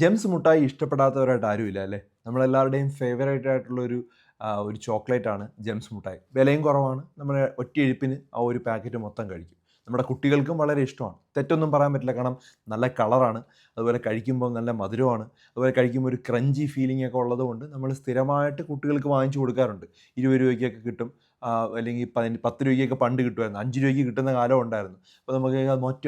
Gems മുട്ടായി ഇഷ്ടപ്പെടാത്തവരായിട്ട് ആരുമില്ല അല്ലേ? നമ്മളെല്ലാവരുടെയും ഫേവറേറ്റ് ആയിട്ടുള്ള ഒരു ഒരു ചോക്ലേറ്റ് ആണ് ജെംസ് മുട്ടായി. വിലയും കുറവാണ്. നമ്മുടെ ഒറ്റയെഴുപ്പിന് ആ ഒരു പാക്കറ്റ് മൊത്തം കഴിക്കും. നമ്മുടെ കുട്ടികൾക്കും വളരെ ഇഷ്ടമാണ്. തെറ്റൊന്നും പറയാൻ പറ്റില്ല. കാരണം നല്ല കളറാണ് അതുപോലെ കഴിക്കുമ്പോൾ നല്ല മധുരമാണ്. അതുപോലെ കഴിക്കുമ്പോൾ ഒരു ക്രഞ്ചി ഫീലിംഗ് ഒക്കെ ഉള്ളതുകൊണ്ട് നമ്മൾ സ്ഥിരമായിട്ട് കുട്ടികൾക്ക് വാങ്ങിച്ചു കൊടുക്കാറുണ്ട്. ഇരുപത് രൂപയ്ക്കൊക്കെ കിട്ടും. അല്ലെങ്കിൽ പതിന് പത്ത് രൂപയ്ക്കൊക്കെ പണ്ട് കിട്ടുമായിരുന്നു. അഞ്ച് രൂപയ്ക്ക് കിട്ടുന്ന കാലം ഉണ്ടായിരുന്നു. അപ്പോൾ നമുക്ക് മൊറ്റ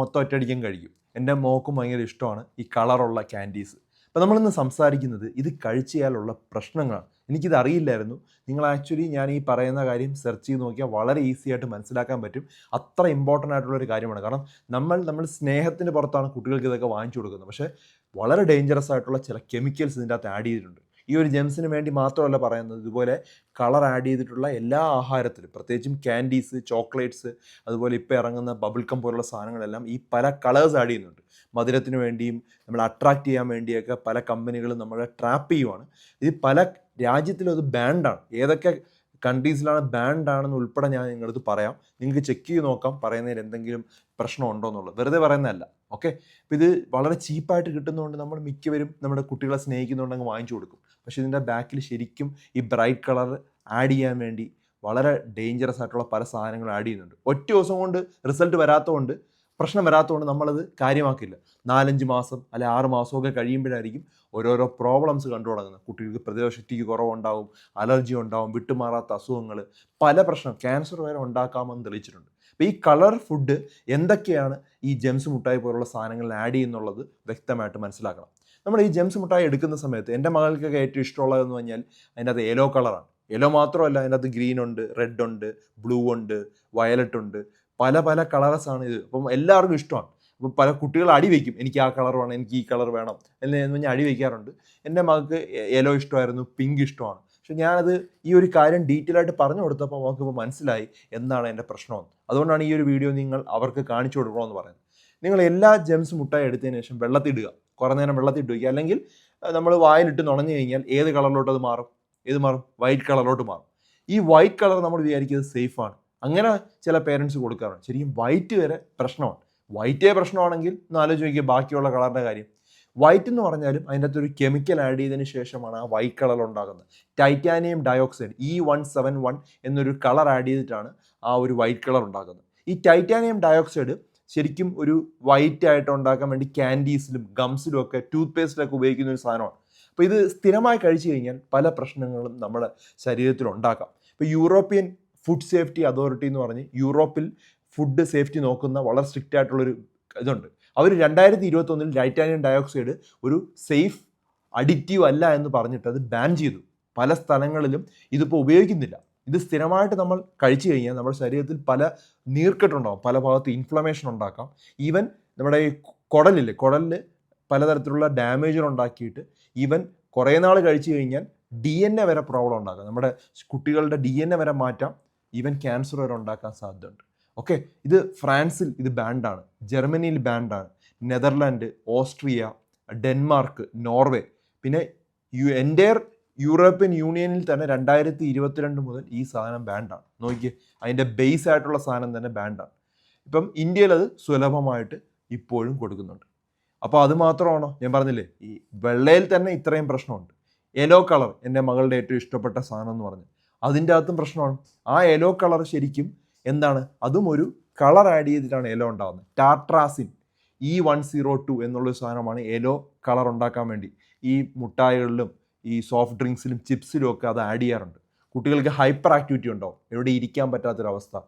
മൊത്തം ഒറ്റയടിക്കാൻ കഴിക്കും. എന്റെ മോക്കും ഭയങ്കര ഇഷ്ടമാണ് ഈ കളറുള്ള ക്യാൻഡീസ്. അപ്പോൾ നമ്മളിന്ന് സംസാരിക്കുന്നത് ഇത് കഴിച്ചയാലുള്ള പ്രശ്നങ്ങളാണ്. എനിക്കിത് അറിയില്ലായിരുന്നു. നിങ്ങൾ ആക്ച്വലി ഞാൻ ഈ പറയുന്ന കാര്യം സെർച്ച് ചെയ്ത് നോക്കിയാൽ വളരെ ഈസി ആയിട്ട് മനസ്സിലാക്കാൻ പറ്റും. അത്ര ഇമ്പോർട്ടന്റ് ആയിട്ടുള്ള ഒരു കാര്യമാണ്. കാരണം നമ്മൾ നമ്മൾ സ്നേഹത്തിന് പുറത്താണ് കുട്ടികൾക്ക് ഇതൊക്കെ വാങ്ങിച്ചു കൊടുക്കുന്നത്. പക്ഷേ വളരെ ഡേഞ്ചറസ് ആയിട്ടുള്ള ചില കെമിക്കൽസ് ഇതിന്റെ അകത്ത് ആഡ് ചെയ്തിട്ടുണ്ട്. ഈ ഒരു ജെംസിന് വേണ്ടി മാത്രമല്ല പറയുന്നത്. ഇതുപോലെ കളർ ആഡ് ചെയ്തിട്ടുള്ള എല്ലാ ആഹാരത്തിലും പ്രത്യേകിച്ചും ക്യാൻഡീസ് ചോക്ലേറ്റ്സ് അതുപോലെ ഇപ്പോൾ ഇറങ്ങുന്ന ബബിൾക്കം പോലുള്ള സാധനങ്ങളെല്ലാം ഈ പല കളേഴ്സ് ആഡ് ചെയ്യുന്നുണ്ട്. മധുരത്തിന് വേണ്ടിയും നമ്മൾ അട്രാക്റ്റ് ചെയ്യാൻ വേണ്ടിയൊക്കെ പല കമ്പനികളും നമ്മളെ ട്രാപ്പ് ചെയ്യുവാണ്. ഇത് പല രാജ്യത്തിലും അത് ബാൻഡാണ് ഏതൊക്കെ കൺട്രീസിലാണ് ബാൻഡ് ആണെന്ന് ഉൾപ്പെടെ ഞാൻ നിങ്ങളടുത്ത് പറയാം. നിങ്ങൾക്ക് ചെക്ക് ചെയ്ത് നോക്കാം പറയുന്നതിൽ എന്തെങ്കിലും പ്രശ്നം ഉണ്ടോ എന്നുള്ളത്. വെറുതെ പറയുന്നതല്ല ഓക്കെ? അപ്പോൾ ഇത് വളരെ ചീപ്പായിട്ട് കിട്ടുന്നതുകൊണ്ട് നമ്മൾ മിക്കവരും നമ്മുടെ കുട്ടികളെ സ്നേഹിക്കുന്നതുകൊണ്ട് അങ്ങ് വാങ്ങിച്ചു കൊടുക്കും. പക്ഷേ ഇതിന്റെ ബാക്കിൽ ശരിക്കും ഈ ബ്രൈറ്റ് കളർ ആഡ് ചെയ്യാൻ വേണ്ടി വളരെ ഡേഞ്ചറസ് ആയിട്ടുള്ള പല സാധനങ്ങൾ ആഡ് ചെയ്യുന്നുണ്ട്. ഒറ്റ ദിവസം കൊണ്ട് റിസൾട്ട് വരാത്തതുകൊണ്ട് പ്രശ്നം വരാത്തതുകൊണ്ട് നമ്മളത് കാര്യമാക്കില്ല. നാലഞ്ച് മാസം അല്ലെ ആറ് മാസമൊക്കെ കഴിയുമ്പോഴായിരിക്കും ഓരോരോ പ്രോബ്ലംസ് കണ്ടു തുടങ്ങുന്നത് കുട്ടികൾക്ക് പ്രതിരോധശക്തിക്ക് കുറവുണ്ടാവും അലർജി ഉണ്ടാവും വിട്ടുമാറാത്ത അസുഖങ്ങൾ പല പ്രശ്നം ക്യാൻസർ വരെ ഉണ്ടാക്കാമെന്ന് തെളിയിച്ചിട്ടുണ്ട്. അപ്പോൾ ഈ കളർ ഫുഡ് എന്തൊക്കെയാണ് ഈ ജെംസ് മുട്ടായി പോലുള്ള സാധനങ്ങളിൽ ആഡ് ചെയ്യുന്നുള്ളത് വ്യക്തമായിട്ട് മനസ്സിലാക്കണം. നമ്മൾ ഈ ജെംസ് മുട്ടായി എടുക്കുന്ന സമയത്ത് എന്റെ മകൾക്കൊക്കെ ഏറ്റവും ഇഷ്ടമുള്ളതെന്ന് പറഞ്ഞാൽ അതിന്റെ അത് യെല്ലോ കളറാണ്. യെല്ലോ മാത്രമല്ല അതിന്റെ അത് ഗ്രീൻ ഉണ്ട് റെഡ് ഉണ്ട് ബ്ലൂ ഉണ്ട് വയലറ്റ് ഉണ്ട്. പല പല കളേഴ്സ് ആണ് ഇത്. അപ്പം എല്ലാവർക്കും ഇഷ്ടമാണ്. അപ്പോൾ പല കുട്ടികൾ അടി വയ്ക്കും. എനിക്ക് ആ കളർ വേണം എനിക്ക് ഈ കളർ വേണം എന്ന് പറഞ്ഞാൽ അടി വയ്ക്കാറുണ്ട്. എന്റെ മകൾക്ക് യെല്ലോ ഇഷ്ടമായിരുന്നു പിങ്ക് ഇഷ്ടമാണ്. പക്ഷെ ഞാനത് ഈ ഒരു കാര്യം ഡീറ്റെയിൽ ആയിട്ട് പറഞ്ഞു കൊടുത്തപ്പോൾ അവർക്ക് ഇപ്പോൾ മനസ്സിലായി എന്താണ് എന്റെ പ്രശ്നം. അതുകൊണ്ടാണ് ഈ ഒരു വീഡിയോ നിങ്ങൾ അവർക്ക് കാണിച്ചു കൊടുക്കണമെന്ന് പറയുന്നത്. നിങ്ങൾ എല്ലാ ജെംസ് മുട്ടായി എടുത്തതിന് ശേഷം വെള്ളത്തിടുക. കുറേ നേരം വെള്ളത്തിട്ട് വയ്ക്കുക. അല്ലെങ്കിൽ നമ്മൾ വായിലിട്ട് നുണഞ്ഞു കഴിഞ്ഞാൽ ഏത് കളറിലോട്ട് അത് മാറും? ഏത് മാറും? വൈറ്റ് കളറിലോട്ട് മാറും. ഈ വൈറ്റ് കളർ നമ്മൾ വിചാരിക്കുന്നത് സേഫാണ് അങ്ങനെ ചില പേരൻസ് കൊടുക്കാറുണ്ട്. ശരിക്കും വൈറ്റ് വരെ പ്രശ്നമാണ്. വൈറ്റേ പ്രശ്നമാണെങ്കിൽ ഒന്ന് ആലോചിക്കുക ബാക്കിയുള്ള കളറിന്റെ കാര്യം. വൈറ്റ് എന്ന് പറഞ്ഞാലും അതിന്റെ അകത്തൊരു കെമിക്കൽ ആഡ് ചെയ്തതിന് ശേഷമാണ് ആ വൈറ്റ് കളർ ഉണ്ടാകുന്നത്. Titanium dioxide E one seven one എന്നൊരു കളർ ആഡ് ചെയ്തിട്ടാണ് ആ ഒരു വൈറ്റ് കളർ ഉണ്ടാക്കുന്നത് ഈ ടൈറ്റാനിയം ഡയോക്സൈഡ് ശരിക്കും ഒരു വൈറ്റ് ആയിട്ട് ഉണ്ടാക്കാൻ വേണ്ടി ക്യാൻഡീസിലും ഗംസിലും ഒക്കെ ടൂത്ത് പേസ്റ്റിലൊക്കെ ഉപയോഗിക്കുന്ന ഒരു സാധനമാണ്. അപ്പോൾ ഇത് സ്ഥിരമായി കഴിച്ചു കഴിഞ്ഞാൽ പല പ്രശ്നങ്ങളും നമ്മുടെ ശരീരത്തിൽ ഉണ്ടാക്കാം. ഇപ്പോൾ യൂറോപ്യൻ ഫുഡ് സേഫ്റ്റി അതോറിറ്റി എന്ന് പറഞ്ഞ് യൂറോപ്പിൽ ഫുഡ് സേഫ്റ്റി നോക്കുന്ന വളരെ സ്ട്രിക്റ്റ് ആയിട്ടുള്ളൊരു ഇതുണ്ട്. അവർ രണ്ടായിരത്തി ഇരുപത്തൊന്നിൽ ടൈറ്റാനിയം ഡയോക്സൈഡ് ഒരു സേഫ് അഡിക്റ്റീവ് അല്ല എന്ന് പറഞ്ഞിട്ട് അത് ബാൻ ചെയ്തു. പല സ്ഥലങ്ങളിലും ഇതിപ്പോൾ ഉപയോഗിക്കുന്നില്ല. ഇത് സ്ഥിരമായിട്ട് നമ്മൾ കഴിച്ചു കഴിഞ്ഞാൽ നമ്മുടെ ശരീരത്തിൽ പല നീർക്കെട്ടുണ്ടാകും പല ഭാഗത്ത് ഇൻഫ്ലമേഷൻ ഉണ്ടാക്കാം. ഈവൻ നമ്മുടെ ഈ കുടലില്ലേ കുടലിൽ പലതരത്തിലുള്ള ഡാമേജുകൾ ഉണ്ടാക്കിയിട്ട് ഈവൻ കുറേ നാൾ കഴിച്ചു കഴിഞ്ഞാൽ ഡി എൻ എ വരെ പ്രോബ്ലം ഉണ്ടാക്കാം. നമ്മുടെ കുട്ടികളുടെ ഡി എൻ എ വരെ മാറ്റാം. ഈവൻ ക്യാൻസർ വരെ ഉണ്ടാക്കാൻ സാധ്യതയുണ്ട്. ഓക്കെ ഇത് ഫ്രാൻസിൽ ഇത് ബാൻഡാണ് ജർമ്മനിയിൽ ബാൻഡാണ് നെതർലാൻഡ് ഓസ്ട്രിയ ഡെൻമാർക്ക് നോർവേ. പിന്നെ യു എന്റെ യൂറോപ്യൻ യൂണിയനിൽ തന്നെ രണ്ടായിരത്തി ഇരുപത്തിരണ്ട് മുതൽ ഈ സാധനം ബാൻഡാണ് നോക്കിയേ അതിന്റെ ബേസ് ആയിട്ടുള്ള സാധനം തന്നെ ബാൻഡാണ് ഇപ്പം ഇന്ത്യയിൽ അത് സുലഭമായിട്ട് ഇപ്പോഴും കൊടുക്കുന്നുണ്ട്. അപ്പോൾ അത് മാത്രമാണോ? ഞാൻ പറഞ്ഞില്ലേ ഈ വെള്ളയിൽ തന്നെ ഇത്രയും പ്രശ്നമുണ്ട്. യെല്ലോ കളർ എന്റെ മകളുടെ ഏറ്റവും ഇഷ്ടപ്പെട്ട സാധനം എന്ന് പറഞ്ഞു. അതിന്റെ അകത്തും പ്രശ്നമാണ്. ആ യെല്ലോ കളർ ശരിക്കും എന്താണ്? അതും ഒരു കളർ ആഡ് ചെയ്തിട്ടാണ് എലോ ഉണ്ടാകുന്നത് tartrazine E one zero two എന്നുള്ളൊരു സാധനമാണ് എലോ കളർ ഉണ്ടാക്കാൻ വേണ്ടി. ഈ മുട്ടായികളിലും ഈ സോഫ്റ്റ് ഡ്രിങ്ക്സിലും ചിപ്സിലും ഒക്കെ അത് ആഡ് ചെയ്യാറുണ്ട്. കുട്ടികൾക്ക് ഹൈപ്പർ ആക്ടിവിറ്റി ഉണ്ടാവും. എവിടെ ഇരിക്കാൻ പറ്റാത്തൊരവസ്ഥ.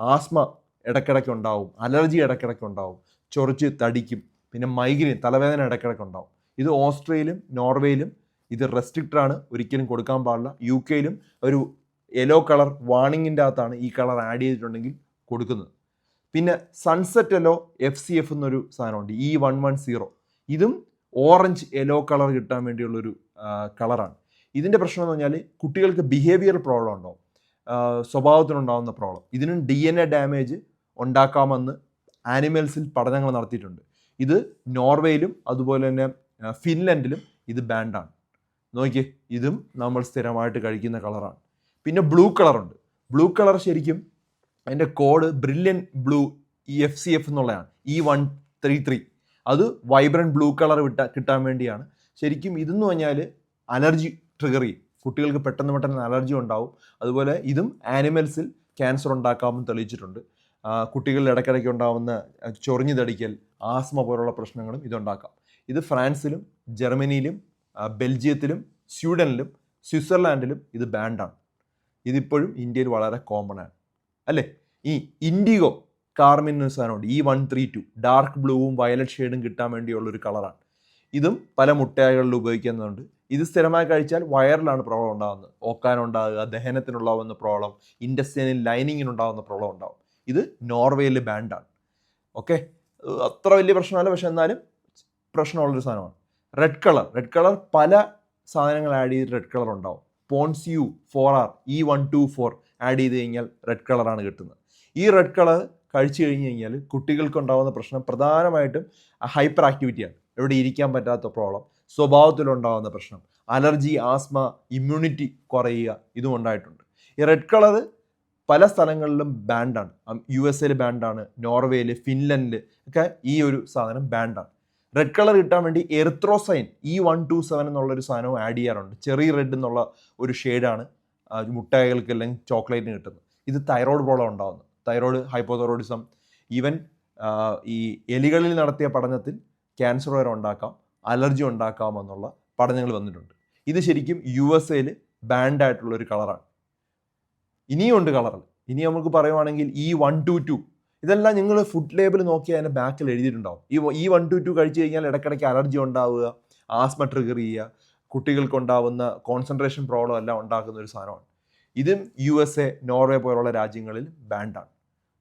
ആസ്മ ഇടയ്ക്കിടയ്ക്ക് ഉണ്ടാവും. അലർജി ഇടയ്ക്കിടയ്ക്ക് ഉണ്ടാവും. ചൊറിച്ച് തടിക്കും. പിന്നെ മൈഗ്രെയിൻ തലവേദന ഇടയ്ക്കിടയ്ക്ക് ഉണ്ടാവും. ഇത് ഓസ്ട്രേലിയയിലും നോർവേയിലും ഇത് റെസ്ട്രിക്റ്റഡ് ആണ്. ഒരിക്കലും കൊടുക്കാൻ പാടില്ല. യു കെയിലും ഒരു യെല്ലോ കളർ വാണിങ്ങിന്റെ അകത്താണ് ഈ കളർ ആഡ് ചെയ്തിട്ടുണ്ടെങ്കിൽ കൊടുക്കുന്നത്. പിന്നെ sunset yellow F C F എന്നൊരു സാധനമുണ്ട്. ഇ വൺ വൺ സീറോ ഇതും ഓറഞ്ച് യെല്ലോ കളർ കിട്ടാൻ വേണ്ടിയുള്ളൊരു കളറാണ്. ഇതിന്റെ പ്രശ്നം എന്ന് പറഞ്ഞാൽ കുട്ടികൾക്ക് ബിഹേവിയർ പ്രോബ്ലം ഉണ്ടാവും സ്വഭാവത്തിനുണ്ടാവുന്ന പ്രോബ്ലം ഇതിനും ഡി എൻ എ ഡാമേജ് ഉണ്ടാക്കാമെന്ന് ആനിമൽസിൽ പഠനങ്ങൾ നടത്തിയിട്ടുണ്ട്. ഇത് നോർവേയിലും അതുപോലെ തന്നെ ഫിൻലൻഡിലും ഇത് ബാൻഡാണ് നോക്കിയേ ഇതും നമ്മൾ സ്ഥിരമായിട്ട് കഴിക്കുന്ന കളറാണ്. പിന്നെ ബ്ലൂ കളറുണ്ട്. ബ്ലൂ കളർ ശരിക്കും അതിന്റെ code brilliant blue E F C F എന്നുള്ളതാണ്. ഇ വൺ ത്രീ ത്രീ അത് വൈബ്രന്റ് ബ്ലൂ കളർ വിട്ട കിട്ടാൻ വേണ്ടിയാണ്. ശരിക്കും ഇതെന്ന് പറഞ്ഞാൽ അലർജി ട്രിഗർ ചെയ്യും. കുട്ടികൾക്ക് പെട്ടെന്ന് പെട്ടെന്ന് അലർജി ഉണ്ടാവും. അതുപോലെ ഇതും ആനിമൽസിൽ ക്യാൻസർ ഉണ്ടാക്കാമെന്ന് തെളിയിച്ചിട്ടുണ്ട്. കുട്ടികളിൽ ഇടയ്ക്കിടയ്ക്ക് ഉണ്ടാവുന്ന ചൊറിഞ്ഞു തടിക്കൽ ആസ്മ പോലുള്ള പ്രശ്നങ്ങളും ഇതുണ്ടാക്കാം. ഇത് ഫ്രാൻസിലും ജർമ്മനിയിലും ബെൽജിയത്തിലും സ്വീഡനിലും സ്വിറ്റ്സർലാൻഡിലും ഇത് ബാൻഡാണ് ഇതിപ്പോഴും ഇന്ത്യയിൽ വളരെ കോമൺ ആണ്. അല്ലേ? ഈ ഇൻഡിഗോ കാർമിൻ എന്നൊരു സാധനമുണ്ട് E one three two dark ബ്ലൂവും വയലറ്റ് ഷെയ്ഡും കിട്ടാൻ വേണ്ടിയുള്ള ഒരു കളറാണ് ഇതും പല മുട്ടയാകളിൽ ഉപയോഗിക്കുന്നുണ്ട് ഇത് സ്ഥിരമായി കഴിച്ചാൽ വയറിലാണ് പ്രോബ്ലം ഉണ്ടാകുന്നത് ഓക്കാനുണ്ടാകുക ദഹനത്തിനുണ്ടാകുന്ന പ്രോബ്ലം ഇൻഡസ്റ്റൈനിൽ ലൈനിങ്ങിനുണ്ടാകുന്ന പ്രോബ്ലം ഉണ്ടാകും ഇത് നോർവേയിൽ ബാൻഡാണ് ഓക്കെ? അത്ര വലിയ പ്രശ്നമല്ല പക്ഷെ എന്നാലും പ്രശ്നമുള്ളൊരു സാധനമാണ്. റെഡ് കളർ റെഡ് കളർ പല സാധനങ്ങൾ ആഡ് ചെയ്ത് റെഡ് കളർ ഉണ്ടാവും. Ponceau four R E one two four add ചെയ്ത് കഴിഞ്ഞാൽ റെഡ് കളറാണ് കിട്ടുന്നത്. ഈ റെഡ് കളർ കഴിച്ചു കഴിഞ്ഞ് കഴിഞ്ഞാൽ കുട്ടികൾക്ക് ഉണ്ടാകുന്ന പ്രശ്നം പ്രധാനമായിട്ടും ഹൈപ്പർ ആക്ടിവിറ്റിയാണ് എവിടെ ഇരിക്കാൻ പറ്റാത്ത പ്രോബ്ലം സ്വഭാവത്തിലുണ്ടാകുന്ന പ്രശ്നം അലർജി ആസ്മ ഇമ്മ്യൂണിറ്റി കുറയുക ഇതും ഉണ്ടായിട്ടുണ്ട്. ഈ റെഡ് കളർ പല സ്ഥലങ്ങളിലും ബാൻഡാണ് യു എസ് എയിൽ ബാൻഡാണ് നോർവേയിൽ ഫിൻലൻഡിൽ ഒക്കെ ഈ ഒരു സാധനം ബാൻഡാണ് റെഡ് കളർ കിട്ടാൻ വേണ്ടി erythrosine E one two seven എന്നുള്ളൊരു സാധനവും ആഡ് ചെയ്യാറുണ്ട്. ചെറിയ റെഡ് എന്നുള്ള ഒരു ഷെയ്ഡാണ് മുട്ടായകൾക്ക് അല്ലെങ്കിൽ ചോക്ലേറ്റിന് കിട്ടുന്നത്. ഇത് തൈറോയ്ഡ് പ്രോബ്ലം ഉണ്ടാകുന്നു തൈറോയ്ഡ് ഹൈപ്പോതൈറോയിഡിസം ഈവൻ ഈ എലികളിൽ നടത്തിയ പഠനത്തിൽ ക്യാൻസർ വരെ ഉണ്ടാക്കാം അലർജി ഉണ്ടാക്കാം എന്നുള്ള പഠനങ്ങൾ വന്നിട്ടുണ്ട്. ഇത് ശരിക്കും യു എസ് എയിൽ ബാൻഡ് ആയിട്ടുള്ള ഒരു കളറാണ് ഇനിയും ഉണ്ട് കളറിൽ ഇനി നമുക്ക് പറയുവാണെങ്കിൽ ഈ വൺ ടു ടു ഇതെല്ലാം നിങ്ങൾ ഫുഡ് ലേബിൾ നോക്കി അതിന്റെ ബാക്കിൽ എഴുതിയിട്ടുണ്ടാവും. ഈ ഈ വൺ ടു ടു കഴിച്ചു കഴിഞ്ഞാൽ ഇടയ്ക്കിടയ്ക്ക് അലർജി ഉണ്ടാവുക ആസ്മ ട്രിഗർ ചെയ്യുക കുട്ടികൾക്ക് ഉണ്ടാവുന്ന കോൺസെൻട്രേഷൻ പ്രോബ്ലം എല്ലാം ഉണ്ടാക്കുന്ന ഒരു സാധനമാണ്. ഇതും യു എസ് എ നോർവേ പോലുള്ള രാജ്യങ്ങളിൽ ബാൻഡാണ്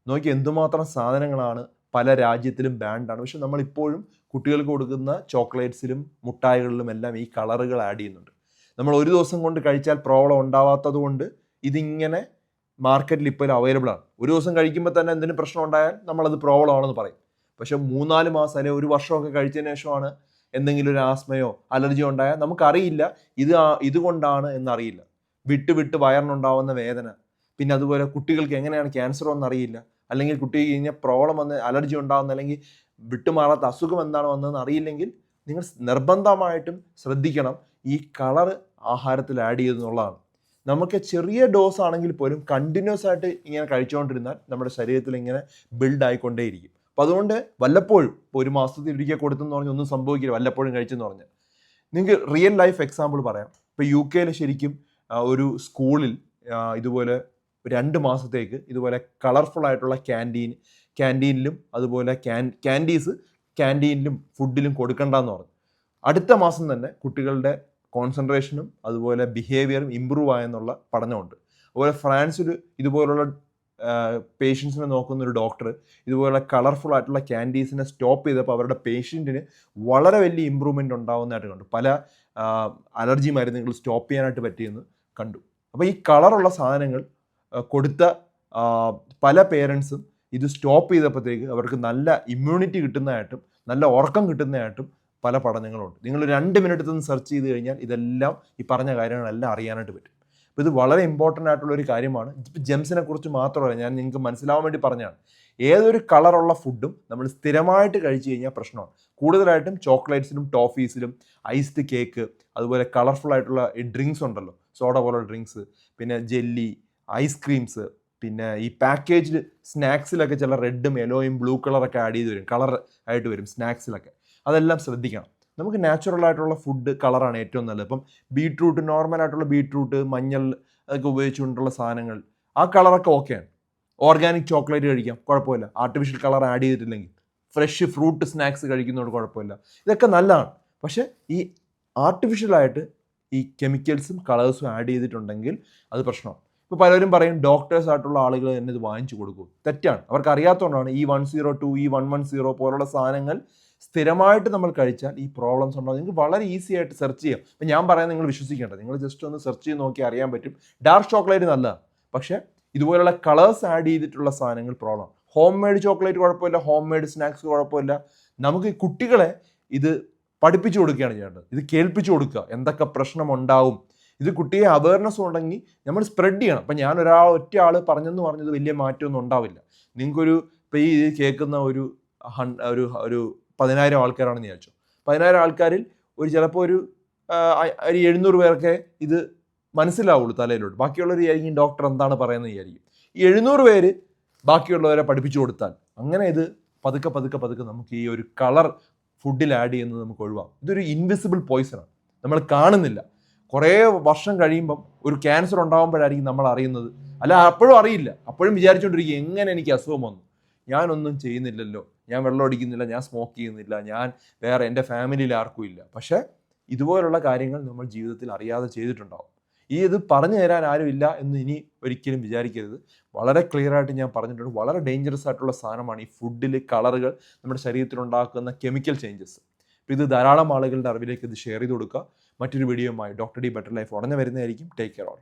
നോക്കി എന്തുമാത്രം സാധനങ്ങളാണ് പല രാജ്യത്തിലും ബാൻഡാണ് പക്ഷെ നമ്മളിപ്പോഴും കുട്ടികൾക്ക് കൊടുക്കുന്ന ചോക്ലേറ്റ്സിലും മുട്ടായികളിലും എല്ലാം ഈ കളറുകൾ ആഡ് ചെയ്യുന്നുണ്ട്. നമ്മൾ ഒരു ദിവസം കൊണ്ട് കഴിച്ചാൽ പ്രോബ്ലം ഉണ്ടാവാത്തത് കൊണ്ട് ഇതിങ്ങനെ മാർക്കറ്റിൽ ഇപ്പോൾ അവൈലബിൾ ആണ്. ഒരു ദിവസം കഴിക്കുമ്പോൾ തന്നെ എന്തെങ്കിലും പ്രശ്നം ഉണ്ടായാൽ നമ്മളത് പ്രോബ്ലം ആണെന്ന് പറയും. പക്ഷെ മൂന്നാൽ മാസം അല്ലെങ്കിൽ ഒരു വർഷമൊക്കെ കഴിച്ചതിന് ശേഷമാണ് എന്തെങ്കിലും ഒരു ആസ്മയോ അലർജിയോ ഉണ്ടായാൽ നമുക്കറിയില്ല. ഇത് ഇതുകൊണ്ടാണ് എന്നറിയില്ല. വിട്ട് വിട്ട് വയറിനുണ്ടാവുന്ന വേദന. പിന്നെ അതുപോലെ കുട്ടികൾക്ക് എങ്ങനെയാണ് ക്യാൻസർ എന്നറിയില്ല അല്ലെങ്കിൽ കുട്ടിക്ക് കഴിഞ്ഞാൽ പ്രോബ്ലം വന്ന് അലർജി ഉണ്ടാകുന്ന അല്ലെങ്കിൽ വിട്ടുമാറാത്ത അസുഖം എന്താണ് വന്നതെന്ന് അറിയില്ലെങ്കിൽ നിങ്ങൾ നിർബന്ധമായിട്ടും ശ്രദ്ധിക്കണം. ഈ കളർ ആഹാരത്തിൽ ആഡ് ചെയ്തെന്നുള്ളതാണ് നമുക്ക് ചെറിയ ഡോസ് ആണെങ്കിൽ പോലും കണ്ടിന്യൂസ് ആയിട്ട് ഇങ്ങനെ കഴിച്ചുകൊണ്ടിരുന്നാൽ നമ്മുടെ ശരീരത്തിൽ ഇങ്ങനെ ബിൽഡ് ആയിക്കൊണ്ടേയിരിക്കും. അപ്പോൾ അതുകൊണ്ട് വല്ലപ്പോഴും ഇപ്പോൾ ഒരു മാസത്തിൽ ഇരിക്കുക കൊടുത്തെന്ന് പറഞ്ഞ് ഒന്നും സംഭവിക്കില്ല വല്ലപ്പോഴും കഴിച്ചെന്ന് പറഞ്ഞാൽ. നിങ്ങൾക്ക് റിയൽ ലൈഫ് എക്സാമ്പിൾ പറയാം. ഇപ്പോൾ യു കെയിൽ ശരിക്കും ഒരു സ്കൂളിൽ ഇതുപോലെ രണ്ട് മാസത്തേക്ക് ഇതുപോലെ കളർഫുൾ ആയിട്ടുള്ള ക്യാന്റീൻ ക്യാന്റീനിലും അതുപോലെ ക്യാൻ ക്യാൻഡീസ് ക്യാന്റീനിലും ഫുഡിലും കൊടുക്കണ്ടെന്ന് പറഞ്ഞു. അടുത്ത മാസം തന്നെ കുട്ടികളുടെ കോൺസെൻട്രേഷനും അതുപോലെ ബിഹേവിയറും ഇമ്പ്രൂവ് ആയെന്നുള്ള പഠനമുണ്ട്. അതുപോലെ ഫ്രാൻസിൽ ഇതുപോലുള്ള പേഷ്യൻസിനെ നോക്കുന്ന ഒരു ഡോക്ടർ ഇതുപോലെ കളർഫുൾ ആയിട്ടുള്ള ക്യാൻഡീസിനെ സ്റ്റോപ്പ് ചെയ്തപ്പോൾ അവരുടെ പേഷ്യന്റിന് വളരെ വലിയ ഇമ്പ്രൂവ്മെന്റ് ഉണ്ടാവുന്നതായിട്ട് കണ്ടു. പല അലർജി മരുന്നുകൾ സ്റ്റോപ്പ് ചെയ്യാനായിട്ട് പറ്റിയെന്ന് കണ്ടു. അപ്പോൾ ഈ കളറുള്ള സാധനങ്ങൾ കൊടുത്ത പല പേരൻസും ഇത് സ്റ്റോപ്പ് ചെയ്തപ്പോഴത്തേക്ക് അവർക്ക് നല്ല ഇമ്മ്യൂണിറ്റി കിട്ടുന്നതായിട്ടും നല്ല ഉറക്കം കിട്ടുന്നതായിട്ടും പല പഠനങ്ങളുണ്ട്. നിങ്ങൾ രണ്ട് മിനിറ്റ് നിന്ന് സെർച്ച് ചെയ്ത് കഴിഞ്ഞാൽ ഇതെല്ലാം ഈ പറഞ്ഞ കാര്യങ്ങളെല്ലാം അറിയാനായിട്ട് പറ്റും. അപ്പോൾ ഇത് വളരെ ഇമ്പോർട്ടന്റ് ആയിട്ടുള്ള ഒരു കാര്യമാണ്. ഇപ്പോൾ ജെംസിനെ കുറിച്ച് മാത്രമല്ല ഞാൻ നിങ്ങൾക്ക് മനസ്സിലാവാൻ വേണ്ടി പറഞ്ഞതാണ്. ഏതൊരു കളറുള്ള ഫുഡും നമ്മൾ സ്ഥിരമായിട്ട് കഴിച്ചു കഴിഞ്ഞാൽ പ്രശ്നമാണ്. കൂടുതലായിട്ടും ചോക്ലേറ്റ്സിലും ടോഫീസിലും ഐസ്ഡ് കേക്ക് അതുപോലെ കളർഫുൾ ആയിട്ടുള്ള ഡ്രിങ്ക്സ് ഉണ്ടല്ലോ. സോഡ പോലുള്ള ഡ്രിങ്ക്സ് പിന്നെ ജെല്ലി ഐസ്ക്രീംസ് പിന്നെ ഈ പാക്കേജിൽ സ്നാക്സിലൊക്കെ ചില റെഡും യെലോയും ബ്ലൂ കളറൊക്കെ ആഡ് ചെയ്ത് വരും. കളർ ആയിട്ട് വരും സ്നാക്സിലൊക്കെ അതെല്ലാം ശ്രദ്ധിക്കണം. നമുക്ക് നാച്ചുറൽ ആയിട്ടുള്ള ഫുഡ് കളറാണ് ഏറ്റവും നല്ലത്. ഇപ്പം ബീട്രൂട്ട് നോർമൽ ആയിട്ടുള്ള ബീട്രൂട്ട് മഞ്ഞൾ അതൊക്കെ ഉപയോഗിച്ചുകൊണ്ടുള്ള സാധനങ്ങൾ ആ കളറൊക്കെ ഓക്കെയാണ് ഓർഗാനിക് ചോക്ലേറ്റ് കഴിക്കാം കുഴപ്പമില്ല. ആർട്ടിഫിഷ്യൽ കളർ ആഡ് ചെയ്തിട്ടില്ലെങ്കിൽ. ഫ്രഷ് ഫ്രൂട്ട് സ്നാക്സ് കഴിക്കുന്നതോട് കുഴപ്പമില്ല. ഇതൊക്കെ നല്ലതാണ്. പക്ഷേ ഈ ആർട്ടിഫിഷ്യലായിട്ട് ഈ കെമിക്കൽസും കളേഴ്സും ആഡ് ചെയ്തിട്ടുണ്ടെങ്കിൽ അത് പ്രശ്നമാണ്. ഇപ്പോൾ പലരും പറയും ഡോക്ടേഴ്സ് ആയിട്ടുള്ള ആളുകൾ തന്നെ ഇത് വാങ്ങിച്ചു കൊടുക്കും. തെറ്റാണ്. അവർക്ക് അറിയാത്തതുകൊണ്ടാണ് E one zero two E one one zero പോലുള്ള സാധനങ്ങൾ സ്ഥിരമായിട്ട് നമ്മൾ കഴിച്ചാൽ ഈ പ്രോബ്ലംസ് ഉണ്ടാവും നിങ്ങൾക്ക് വളരെ ഈസി ആയിട്ട് സെർച്ച് ചെയ്യാം. ഇപ്പം ഞാൻ പറയാൻ നിങ്ങൾ വിശ്വസിക്കേണ്ട. നിങ്ങൾ ജസ്റ്റ് ഒന്ന് സെർച്ച് ചെയ്ത് നോക്കി അറിയാൻ പറ്റും. ഡാർക്ക് ചോക്ലേറ്റ് നല്ലതാണ് പക്ഷേ ഇതുപോലുള്ള കളേഴ്സ് ആഡ് ചെയ്തിട്ടുള്ള സാധനങ്ങൾ പ്രോബ്ലം ഹോം മെയ്ഡ് ചോക്ലേറ്റ് കുഴപ്പമില്ല. ഹോം മെയ്ഡ് സ്നാക്സ് കുഴപ്പമില്ല. നമുക്ക് കുട്ടികളെ ഇത് പഠിപ്പിച്ചു കൊടുക്കുകയാണ് ചെയ്യേണ്ടത്. ഇത് കേൾപ്പിച്ചു കൊടുക്കുക. എന്തൊക്കെ പ്രശ്നം ഉണ്ടാവും. ഇത് കുട്ടിയെ അവയർനെസ് ഉണ്ടെങ്കിൽ നമ്മൾ സ്പ്രെഡ് ചെയ്യണം. അപ്പം ഞാൻ ഒരാൾ ഒറ്റ ആൾ പറഞ്ഞെന്ന് പറഞ്ഞത് വലിയ മാറ്റമൊന്നും ഉണ്ടാവില്ല. നിങ്ങൾക്കൊരു ഇപ്പോൾ ഈ കേൾക്കുന്ന ഒരു ഒരു ഒരു പതിനായിരം ആൾക്കാരാണെന്ന് വിചാരിച്ചു. പതിനായിരം ആൾക്കാരിൽ ഒരു ചിലപ്പോൾ ഒരു ഒരു എഴുന്നൂറ് പേർക്ക് ഇത് മനസ്സിലാവുള്ളൂ തലയിലോട്ട്. ബാക്കിയുള്ളവർ വിചാരിക്കും ഡോക്ടർ എന്താണ് പറയുന്നത് വിചാരിക്കും. ഈ എഴുന്നൂറ് പേര് ബാക്കിയുള്ളവരെ പഠിപ്പിച്ചു കൊടുത്താൽ അങ്ങനെ ഇത് പതുക്കെ പതുക്കെ പതുക്കെ നമുക്ക് ഈ ഒരു കളർ ഫുഡിൽ ആഡ് ചെയ്യുന്നത് നമുക്ക് ഒഴിവാം ഇതൊരു ഇൻവിസിബിൾ പോയിസണാണ് നമ്മൾ കാണുന്നില്ല. കുറേ വർഷം കഴിയുമ്പം ഒരു ക്യാൻസർ ഉണ്ടാകുമ്പോഴായിരിക്കും നമ്മൾ അറിയുന്നത്. അല്ല അപ്പോഴും അറിയില്ല. അപ്പോഴും വിചാരിച്ചുകൊണ്ടിരിക്കും എങ്ങനെ എനിക്ക് അസുഖം വന്നു? ഞാനൊന്നും ചെയ്യുന്നില്ലല്ലോ. ഞാൻ വെള്ളം അടിക്കുന്നില്ല ഞാൻ സ്മോക്ക് ചെയ്യുന്നില്ല ഞാൻ വേറെ എന്റെ ഫാമിലിയിൽ ആർക്കും ഇല്ല. പക്ഷേ ഇതുപോലുള്ള കാര്യങ്ങൾ നമ്മൾ ജീവിതത്തിൽ അറിയാതെ ചെയ്തിട്ടുണ്ടാവും. ഈ ഇത് പറഞ്ഞു തരാൻ ആരുമില്ല എന്ന് ഇനി ഒരിക്കലും വിചാരിക്കരുത്. വളരെ ക്ലിയർ ആയിട്ട് ഞാൻ പറഞ്ഞിട്ടുണ്ട്. വളരെ ഡേഞ്ചറസ് ആയിട്ടുള്ള സാധനമാണ് ഈ ഫുഡിൽ കളറുകൾ നമ്മുടെ ശരീരത്തിൽ ഉണ്ടാക്കുന്ന കെമിക്കൽ ചേഞ്ചസ് ഇത് ധാരാളം ആളുകളുടെ അറിവിലേക്ക് ഇത് ഷെയർ ചെയ്ത് കൊടുക്കുക. മറ്റൊരു വീഡിയോയുമായി ഡോക്ടർ ഡി ബെറ്റർ ലൈഫ് ഉടനെ വരുന്നതായിരിക്കും. Take care all